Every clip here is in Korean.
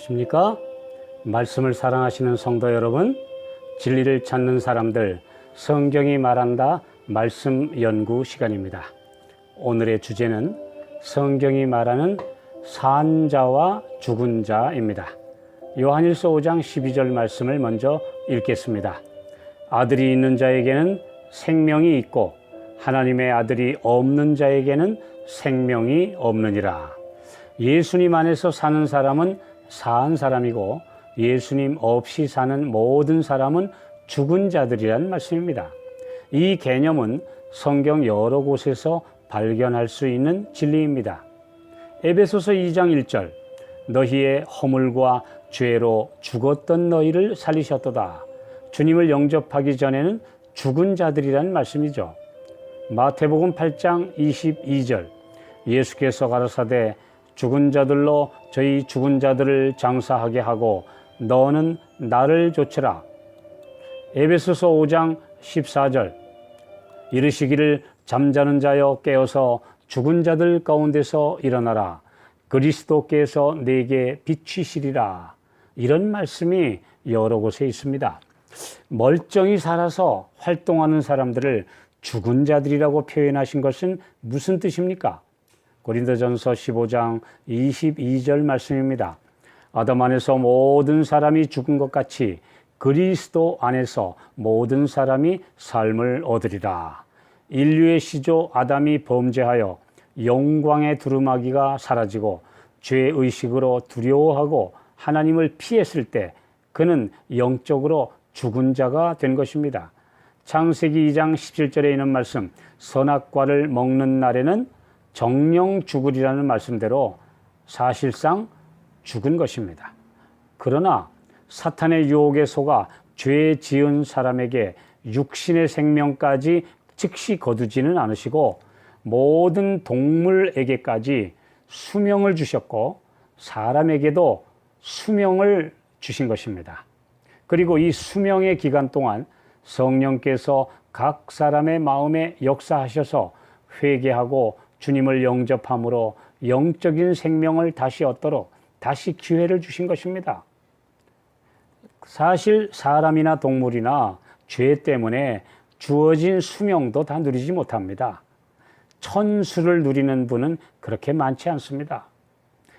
안녕하십니까? 말씀을 사랑하시는 성도 여러분, 진리를 찾는 사람들, 성경이 말한다 말씀 연구 시간입니다. 오늘의 주제는 성경이 말하는 산자와 죽은 자입니다. 요한일서 5장 12절 말씀을 먼저 읽겠습니다. 아들이 있는 자에게는 생명이 있고 하나님의 아들이 없는 자에게는 생명이 없느니라. 예수님 안에서 사는 사람은 산 사람이고 예수님 없이 사는 모든 사람은 죽은 자들이란 말씀입니다. 이 개념은 성경 여러 곳에서 발견할 수 있는 진리입니다. 에베소서 2장 1절 너희의 허물과 죄로 죽었던 너희를 살리셨도다. 주님을 영접하기 전에는 죽은 자들이란 말씀이죠. 마태복음 8장 22절 예수께서 가라사대 죽은 자들로 저희 죽은 자들을 장사하게 하고 너는 나를 조치라. 에베소서 5장 14절 이르시기를 잠자는 자여 깨어서 죽은 자들 가운데서 일어나라. 그리스도께서 내게 비치시리라. 이런 말씀이 여러 곳에 있습니다. 멀쩡히 살아서 활동하는 사람들을 죽은 자들이라고 표현하신 것은 무슨 뜻입니까? 고린도전서 15장 22절 말씀입니다. 아담 안에서 모든 사람이 죽은 것 같이 그리스도 안에서 모든 사람이 삶을 얻으리라. 인류의 시조 아담이 범죄하여 영광의 두루마기가 사라지고 죄의식으로 두려워하고 하나님을 피했을 때 그는 영적으로 죽은 자가 된 것입니다. 창세기 2장 17절에 있는 말씀 선악과를 먹는 날에는 정령 죽으리라는 말씀대로 사실상 죽은 것입니다. 그러나 사탄의 유혹에 속아 죄 지은 사람에게 육신의 생명까지 즉시 거두지는 않으시고 모든 동물에게까지 수명을 주셨고 사람에게도 수명을 주신 것입니다. 그리고 이 수명의 기간 동안 성령께서 각 사람의 마음에 역사하셔서 회개하고 주님을 영접함으로 영적인 생명을 다시 얻도록 다시 기회를 주신 것입니다. 사실 사람이나 동물이나 죄 때문에 주어진 수명도 다 누리지 못합니다. 천수를 누리는 분은 그렇게 많지 않습니다.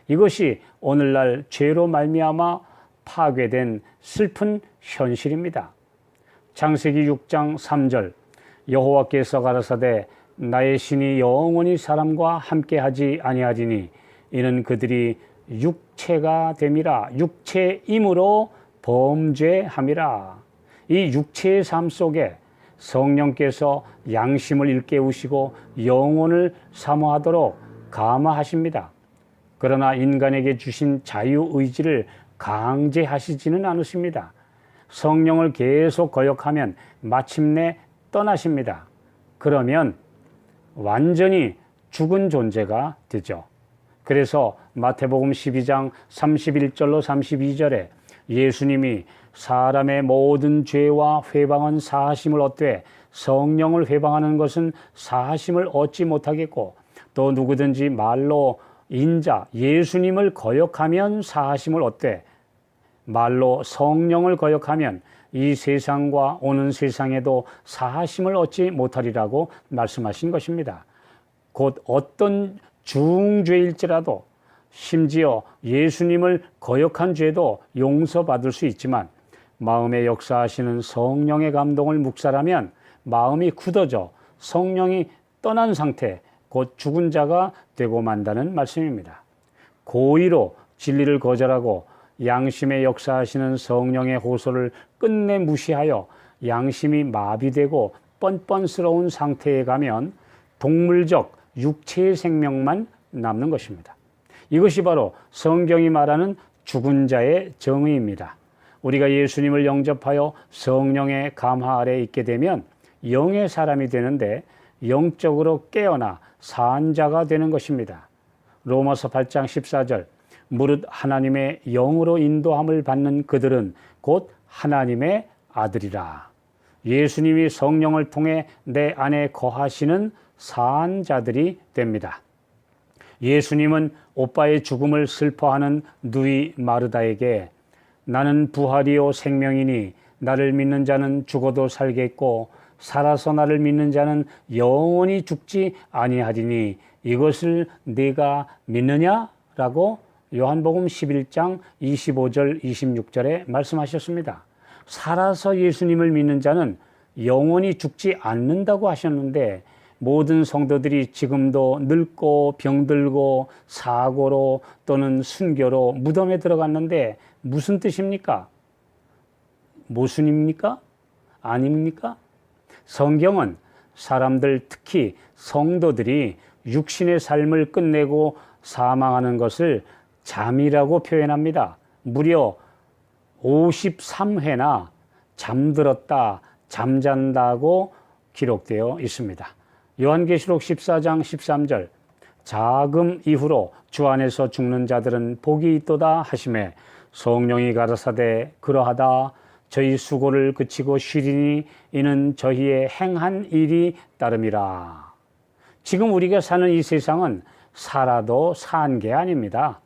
이것이 오늘날 죄로 말미암아 파괴된 슬픈 현실입니다. 창세기 6장 3절 여호와께서 가라사대 나의 신이 영원히 사람과 함께 하지 아니하리니 이는 그들이 육체가 됨이라 육체임으로 범죄함이라 이 육체의 삶 속에 성령께서 양심을 일깨우시고 영혼을 사모하도록 감화하십니다. 그러나 인간에게 주신 자유 의지를 강제하시지는 않으십니다. 성령을 계속 거역하면 마침내 떠나십니다. 그러면 완전히 죽은 존재가 되죠. 그래서 마태복음 12장 31절로 32절에 예수님이 사람의 모든 죄와 회방은 사하심을 얻되 성령을 회방하는 것은 사하심을 얻지 못하겠고 또 누구든지 말로 인자 예수님을 거역하면 사하심을 얻되 말로 성령을 거역하면 이 세상과 오는 세상에도 사하심을 얻지 못하리라고 말씀하신 것입니다. 곧 어떤 중죄일지라도 심지어 예수님을 거역한 죄도 용서받을 수 있지만 마음에 역사하시는 성령의 감동을 묵살하면 마음이 굳어져 성령이 떠난 상태, 곧 죽은 자가 되고 만다는 말씀입니다. 고의로 진리를 거절하고 양심에 역사하시는 성령의 호소를 끝내 무시하여 양심이 마비되고 뻔뻔스러운 상태에 가면 동물적 육체의 생명만 남는 것입니다. 이것이 바로 성경이 말하는 죽은 자의 정의입니다. 우리가 예수님을 영접하여 성령의 감화 아래 있게 되면 영의 사람이 되는데 영적으로 깨어나 산자가 되는 것입니다. 로마서 8장 14절 무릇 하나님의 영으로 인도함을 받는 그들은 곧 하나님의 아들이라. 예수님이 성령을 통해 내 안에 거하시는 산 자들이 됩니다. 예수님은 오빠의 죽음을 슬퍼하는 누이 마르다에게 나는 부활이요 생명이니 나를 믿는 자는 죽어도 살겠고 살아서 나를 믿는 자는 영원히 죽지 아니하리니 이것을 네가 믿느냐라고 요한복음 11장 25절 26절에 말씀하셨습니다. 살아서 예수님을 믿는 자는 영원히 죽지 않는다고 하셨는데 모든 성도들이 지금도 늙고 병들고 사고로 또는 순교로 무덤에 들어갔는데 무슨 뜻입니까? 모순입니까? 아닙니까? 성경은 사람들 특히 성도들이 육신의 삶을 끝내고 사망하는 것을 잠이라고 표현합니다. 무려 53회나 잠들었다, 잠잔다고 기록되어 있습니다. 요한계시록 14장 13절 자금 이후로 주 안에서 죽는 자들은 복이 있도다 하심에 성령이 가라사대 그러하다 저희 수고를 그치고 쉬리니 이는 저희의 행한 일이 따름이라. 지금 우리가 사는 이 세상은 살아도 산 게 아닙니다.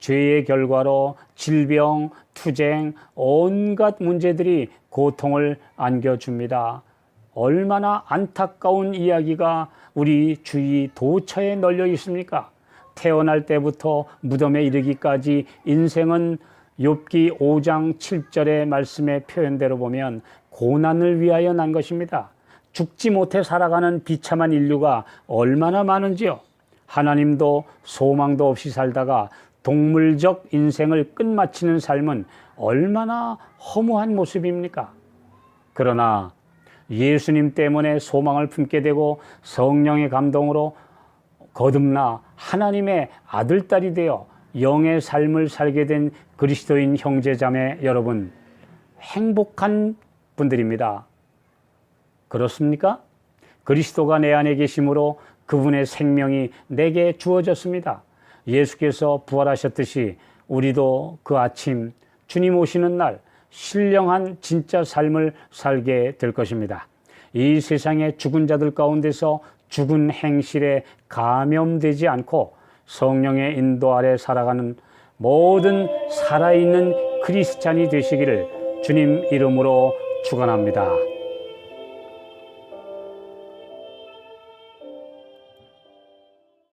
죄의 결과로 질병, 투쟁, 온갖 문제들이 고통을 안겨줍니다. 얼마나 안타까운 이야기가 우리 주위 도처에 널려 있습니까? 태어날 때부터 무덤에 이르기까지 인생은 욥기 5장 7절의 말씀의 표현대로 보면 고난을 위하여 난 것입니다. 죽지 못해 살아가는 비참한 인류가 얼마나 많은지요. 하나님도 소망도 없이 살다가 동물적 인생을 끝마치는 삶은 얼마나 허무한 모습입니까? 그러나 예수님 때문에 소망을 품게 되고 성령의 감동으로 거듭나 하나님의 아들딸이 되어 영의 삶을 살게 된 그리스도인 형제자매 여러분, 행복한 분들입니다. 그렇습니까? 그리스도가 내 안에 계심으로 그분의 생명이 내게 주어졌습니다. 예수께서 부활하셨듯이 우리도 그 아침 주님 오시는 날 신령한 진짜 삶을 살게 될 것입니다. 이 세상의 죽은 자들 가운데서 죽은 행실에 감염되지 않고 성령의 인도 아래 살아가는 모든 살아있는 크리스찬이 되시기를 주님 이름으로 축원합니다.